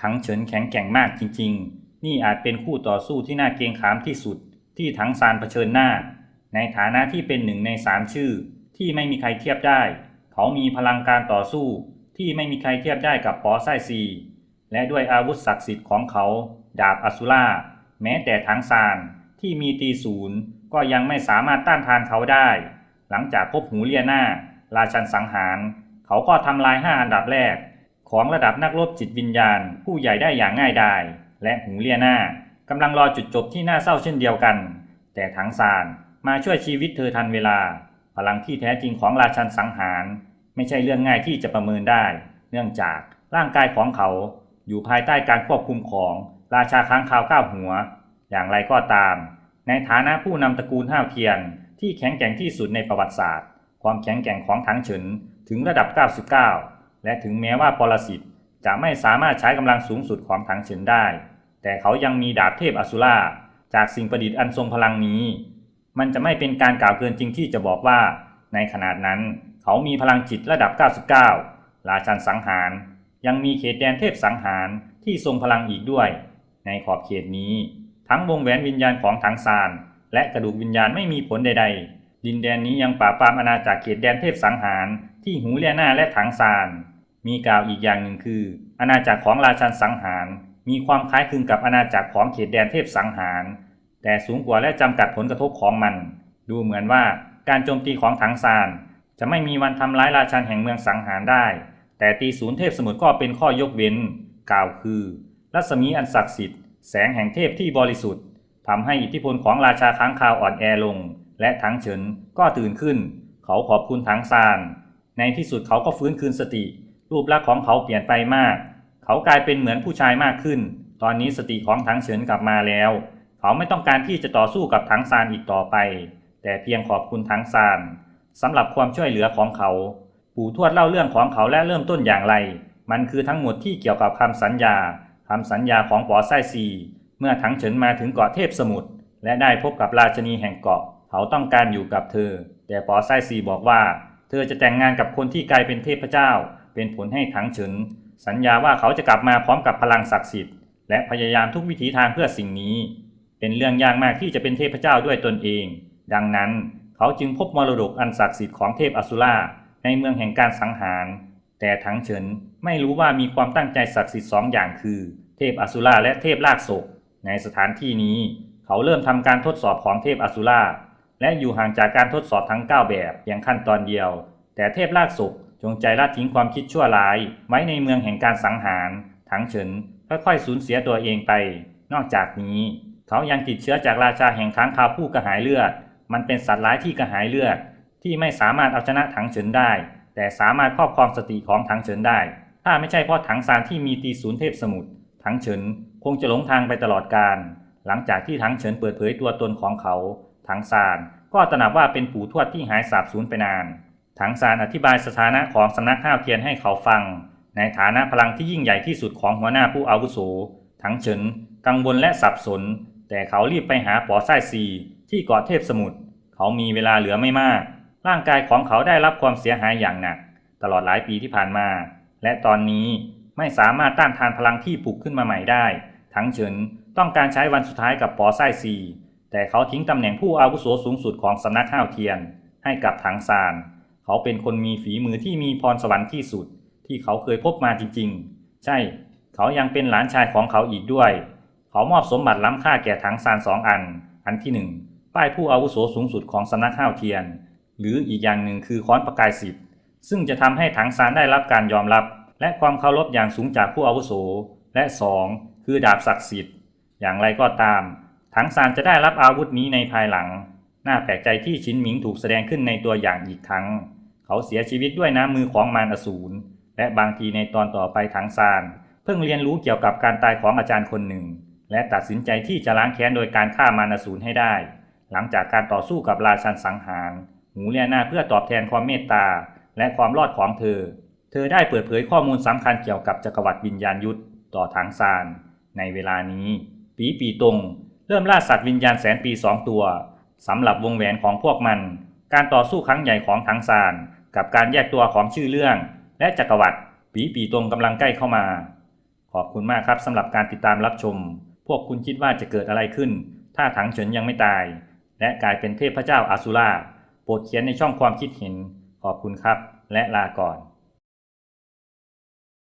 ถังเฉินแข็งแกร่งมากจริง ๆ นี่อาจเป็นคู่ต่อสู้ที่น่าเกรงขามที่สุด ที่ถังซานเผชิญหน้า ในฐานะที่เป็นหนึ่งในสามชื่อ ที่ไม่มีใครเทียบได้ เขามีพลังการต่อสู้ ที่ไม่มีใครเทียบได้กับปอไซซี และด้วยอาวุธศักดิ์สิทธิ์ของเขา ดาบอสุล่าแม้แต่ถังซานที่มีตีศูนย์ก็ยังไม่สามารถต้านทานเขาได้ หลังจากพบหูเลียนาราชันสังหาร เขาก็ทำลายห้าอันดับแรก ของระดับนักรบจิตวิญญาณ ผู้ใหญ่ได้อย่างง่ายดาย และหูเลียหน้ากำลังรอจุดจบที่น่าเศร้าเช่นเดียวกัน แต่ถังซานมาช่วยชีวิตเธอทันเวลา พลังที่แท้จริงของราชันสังหาร ไม่ใช่เรื่องง่ายที่จะประเมินได้ เนื่องจากร่างกายของเขาอยู่ภายใต้การควบคุมของราชาค้างคาวเก้าหัว อย่างไรก็ตาม ในฐานะผู้นำตระกูลห้าวเทียน ที่แข็งแกร่งที่สุดในประวัติศาสตร์ ความแข็งแกร่งของถังเฉินถึงระดับ 99 และถึงแม้ว่าปรสิตจะไม่สามารถใช้กำลังสูงสุดของถังเฉินได้ แต่เขายังมีดาบเทพอสุราจากสิ่งประดิษฐ์อันทรงพลังนี้ มันจะไม่เป็นการกล่าวเกินจริงที่จะบอกว่า ในขนาดนั้นเขามีพลังจิตระดับ 99 ราชันสังหาร ยังมีเขตแดนเทพสังหารที่ทรงพลังอีกด้วย ในขอบเขตนี้ ทั้งวงแหวนวิญญาณของถังซาน และกระดูกวิญญาณไม่มีผลใด ๆ ดินแดนนี้ยังปราบปรามอาณาจักรเขตแดนเทพสังหาร ที่หูเลียนาและถังซาน มีกล่าวอีกอย่างหนึ่งคือ อาณาจักรของราชันสังหาร มีความคล้ายคลึงกับอาณาจักรของเขตแดนเทพสังหาร แต่สูงกว่าและจำกัดผลกระทบของมัน ดูเหมือนว่าการโจมตีของถังซาน จะไม่มีวันทำร้ายราชันแห่งเมืองสังหารได้ แต่ตีศูนย์เทพสมุทรก็เป็นข้อยกเว้น กล่าวคือ รัศมีอันศักดิ์สิทธิ์แสงแห่งเทพที่บริสุทธิ์ทำให้อิทธิพลของราชาค้างคาวอ่อนแอลง และถังเฉินก็ตื่นขึ้น เขาขอบคุณถังซาน ในที่สุดเขาก็ฟื้นคืนสติ รูปลักษณ์ของเขาเปลี่ยนไปมาก เขากลายเป็นเหมือนผู้ชายมากขึ้น ตอนนี้สติของถังเฉินกลับมาแล้ว เขาไม่ต้องการที่จะต่อสู้กับถังซานอีกต่อไป แต่เพียงขอบคุณถังซานสำหรับความช่วยเหลือของเขา ปู่ทวดเล่าเรื่องของเขาและเริ่มต้นอย่างไร มันคือทั้งหมดที่เกี่ยวกับคำสัญญาคำสัญญาของปอไซซีเมื่อถังเฉินมาถึงเกาะเทพสมุทรและได้พบกับราชนีแห่งเกาะ เขาต้องการอยู่กับเธอ แต่ปอไซซีบอกว่า เธอจะแต่งงานกับคนที่กลายเป็นเทพเจ้า เป็นผลให้ถังเฉิน สัญญาว่าเขาจะกลับมาพร้อมกับพลังศักดิ์สิทธิ์และพยายามทุกวิถีทางเพื่อสิ่งนี้ เป็นเรื่องยากมากที่จะเป็นเทพเจ้าด้วยตนเอง ดังนั้นเขาจึงพบมรดกอันศักดิ์สิทธิ์ของเทพอสุราในเมืองแห่งการสังหาร แต่ถังเฉินไม่รู้ว่ามีความตั้งใจศักดิ์สิทธิ์สองอย่างคือ เทพอสุราและเทพลากศก ในสถานที่นี้ เขาเริ่มทำการทดสอบของเทพอสุรา และอยู่ห่างจากการทดสอบทั้ง 9 แบบเพียงขั้นตอนเดียว แต่เทพลากศกจงใจละทิ้งความคิดชั่วร้าย ไว้ในเมืองแห่งการสังหารถังเฉินค่อยๆสูญเสียตัวเองไป นอกจากนี้ เขายังติดเชื้อจากราชาแห่งค้างคาวผู้กระหายเลือด มันเป็นสัตว์ร้ายที่กระหายเลือด ที่ไม่สามารถเอาชนะถังเฉินได้ แต่สามารถครอบครองสติของถังเฉินได้ ถ้าไม่ใช่เพราะถังซานที่มีตีศูนย์เทพสมุทรถังเฉินคงจะหลงทางไปตลอดกาลหลังจากที่ถังเฉินเปิดเผยตัวตนของเขา ถังซานก็ตระหนักว่าเป็นปู่ทวดที่หายสาบสูญไปนาน ถังซานอธิบายสถานะของสำนักห้าวเทียนให้เขาฟัง ในฐานะพลังที่ยิ่งใหญ่ที่สุดของหัวหน้าผู้อาวุโส ถังเฉินกังวลและสับสน แต่เขารีบไปหาปอไส้ซีที่เกาะเทพสมุทร เขามีเวลาเหลือไม่มาก ร่างกายของเขาได้รับความเสียหายอย่างหนัก ตลอดหลายปีที่ผ่านมา และตอนนี้ไม่สามารถต้านทานพลังที่ปลุกขึ้นมาใหม่ได้ ถังเฉินต้องการใช้วันสุดท้ายกับปอไส้ซี แต่เขาทิ้งตำแหน่งผู้อาวุโสสูงสุดของสำนักห้าวเทียน ให้กับถังซาน เขาเป็นคนมีฝีมือที่มีพรสวรรค์ที่สุด ที่เขาเคยพบมาจริงๆ ใช่ เขายังเป็นหลานชายของเขาอีกด้วย เขามอบสมบัติล้ำค่าแก่ถังซานสองอัน อันที่หนึ่งป้ายผู้อาวุโสสูงสุดของสำนักห้าวเทียน หรืออีกอย่างหนึ่งคือค้อนประกายสิบซึ่งจะทำให้ถังซานได้รับการยอมรับ และความเคารพอย่างสูงจากผู้อาวุโส และสองคือดาบศักดิ์สิทธิ์ อย่างไรก็ตาม ถังซานจะได้รับอาวุธนี้ในภายหลัง น่าแปลกใจที่ชินหมิงถูกแสดงขึ้นในตัวอย่างอีกครั้ง เขาเสียชีวิตด้วยน้ำมือของมารอสูร และบางทีในตอนต่อไปถังซาน เพิ่งเรียนรู้เกี่ยวกับการตายของอาจารย์คนหนึ่ง และตัดสินใจที่จะล้างแค้นโดยการฆ่ามารอสูรให้ได้ หลังจากการต่อสู้กับราชันสังหาร หูเลียนาเพื่อตอบแทนความเมตตาและความรอดของเธอ เธอได้เปิดเผยข้อมูลสำคัญเกี่ยวกับจักรวรรดิวิญญาณยุทธต่อถังซาน ในเวลานี้ ปีปีตรง เริ่มล่าสัตว์วิญญาณแสนปีสองตัวสำหรับวงแหวนของพวกมัน การต่อสู้ครั้งใหญ่ของถังซาน กับการแยกตัวของชื่อเรื่อง และจักรวรรดิปีปีตรงกำลังใกล้เข้ามา ขอบคุณมากครับสำหรับการติดตามรับชม พวกคุณคิดว่าจะเกิดอะไรขึ้น ถ้าถังเฉินยังไม่ตาย และกลายเป็นเทพเจ้าอาซูราโปรดเขียนในช่องความคิดเห็น ขอบคุณครับ และลาก่อน